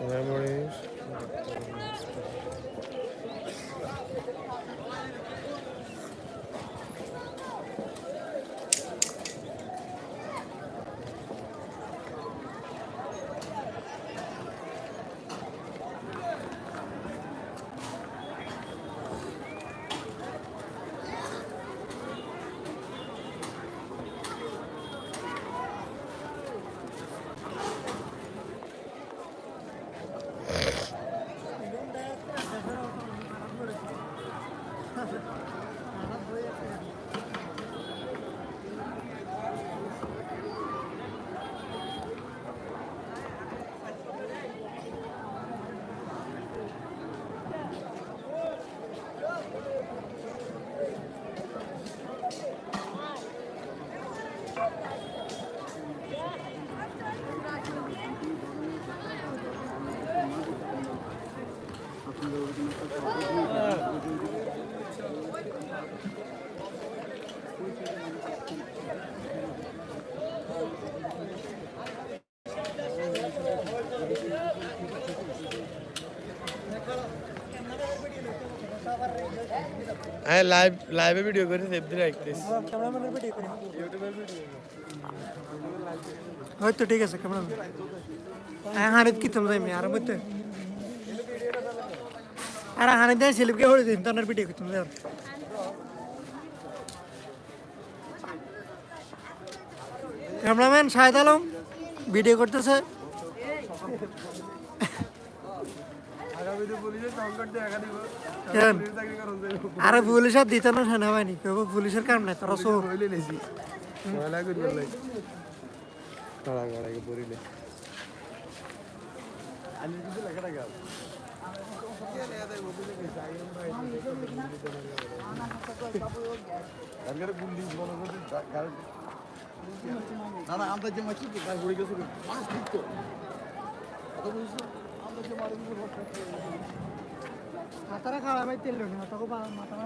Önemli সোনামণির হ্যাঁ লাইভ লাইভে ভিডিও করে সেভ রাখতেছি হয়তো ঠিক আছে ক্যামেরাম্যান হ্যাঁ হানিত কি তোমরা এমনি আর মধ্যে আর হানি দেয় সেলিপকে হয়ে দিন তার ভিডিও কি তোমরা ক্যামেরাম্যান শাহেদ আলম ভিডিও করতেছে আরে পুলিশের দিতে না সেনাবাহিনী কেউ পুলিশের কাম নাই তারা সব আমরা মাথারা খাওয়া ভাই তেল না তাকে মাথা